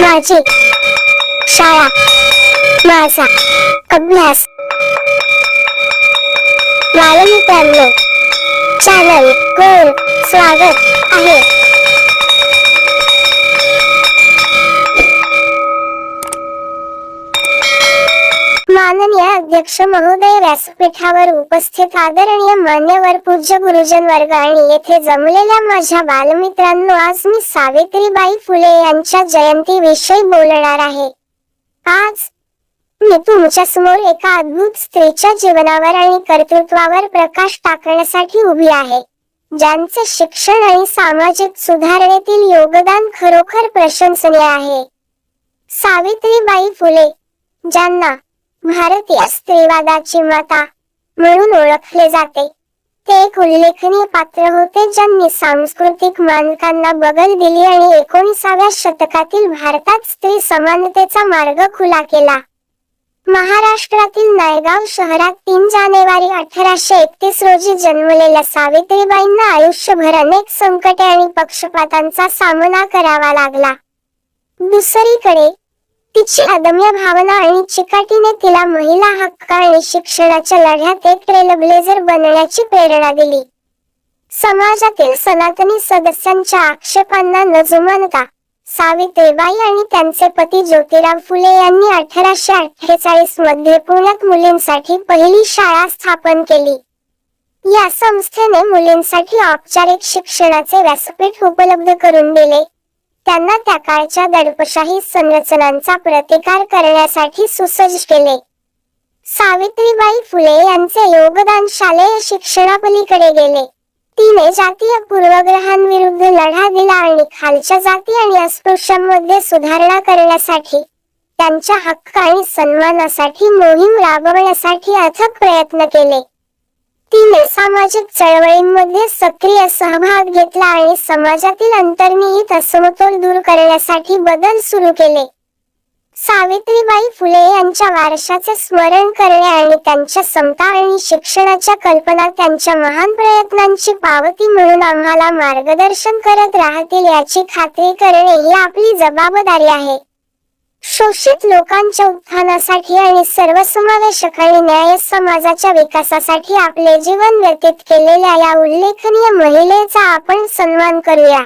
माझी शाळा माझा अभ्यास. बालमित्रांनो चॅनल गोल स्वागत. माननीय अध्यक्ष महोदय व्यासपीठावर उपस्थित आदरणीय मान्यवर पूज्य गुरुजन वर्ग आणि येथे जमलेल्या माझ्या बालमित्रांनो आज मी सावित्रीबाई फुले यांच्या जयंती विषयी बोलणार आहे. आज मी तुमच्यासमोर एका अद्भुत स्त्रीच्या जीवनावर आणि कर्तृत्वावर प्रकाश टाकण्यासाठी उभी आहे ज्यांचे शिक्षण आणि सामाजिक सुधारणेतील योगदान खरोखर प्रशंसनीय आहे. सावित्रीबाई फुले ज्यांना भारतीय स्त्रीवादाची माता म्हणून ओळखले जाते. ते एक उल्लेखनीय पात्र होते ज्यांनी सांस्कृतिक मानकांना बगल दिली आणि एकोणीसाव्या शतकातील भारतात स्त्री समानतेचा मार्ग खुला केला. महाराष्ट्रातील नायगाव शहरात तीन जानेवारी अठराशे एकतीस रोजी जन्मलेल्या सावित्रीबाईंना आयुष्यभर अनेक संकटे आणि पक्षपातांचा सामना करावा लागला. दुसरीकडे तिची अदम्य भावना आणि चिकाटीने तिला महिला हक्क आणि शिक्षणाच्या लढ्यात एक ट्रेलब्लेझर बनण्याची प्रेरणा दिली. समाजातील सनातनी सदस्यांच्या आक्षेपांना न जुमानता सावित्रीबाई आणि त्यांचे पती ज्योतिराव फुले यांनी अठराशे अठ्ठेचाळीसमध्ये पुण्यात मुलींसाठी पहिली शाळा स्थापन केली. या संस्थेने मुलींसाठी औपचारिक शिक्षणाचे व्यासपीठ उपलब्ध करून दिले. त्यांना त्या काळच्या दडपशाही संरचनांचा प्रतिकार करण्यासाठी सुसज्ज केले. सावित्रीबाई फुले यांचे योगदान शालेय शिक्षणापलीकडे गेले. तिने जातीय पूर्वग्रहांविरुद्ध लढा दिला आणि खालच्या जाती आणि अस्पृश्यांमध्ये सुधारणा करण्यासाठी त्यांच्या हक्क आणि सन्मानासाठी मोहीम राबवण्यासाठी अथक प्रयत्न केले. तिने सामाजिक चळवळींमध्ये सक्रिय सहभाग घेतला आणि समाजातील अंतर्निहित असमतोल दूर करण्यासाठी बदल सुरू केले. सावित्रीबाई फुले यांच्या वारशाचे स्मरण करणे आणि त्यांच्या समता आणि शिक्षणाच्या कल्पना त्यांच्या महान प्रयत्नांची पावती म्हणून आम्हाला मार्गदर्शन करत राहतील याची खात्री करणे ही आपली जबाबदारी आहे. शोषित लोकांच्या उत्थानासाठी आणि सर्वसमावेशक आणि न्याय समाजाच्या विकासासाठी आपले जीवन व्यतीत केलेल्या या उल्लेखनीय महिलेचा आपण सन्मान करूया.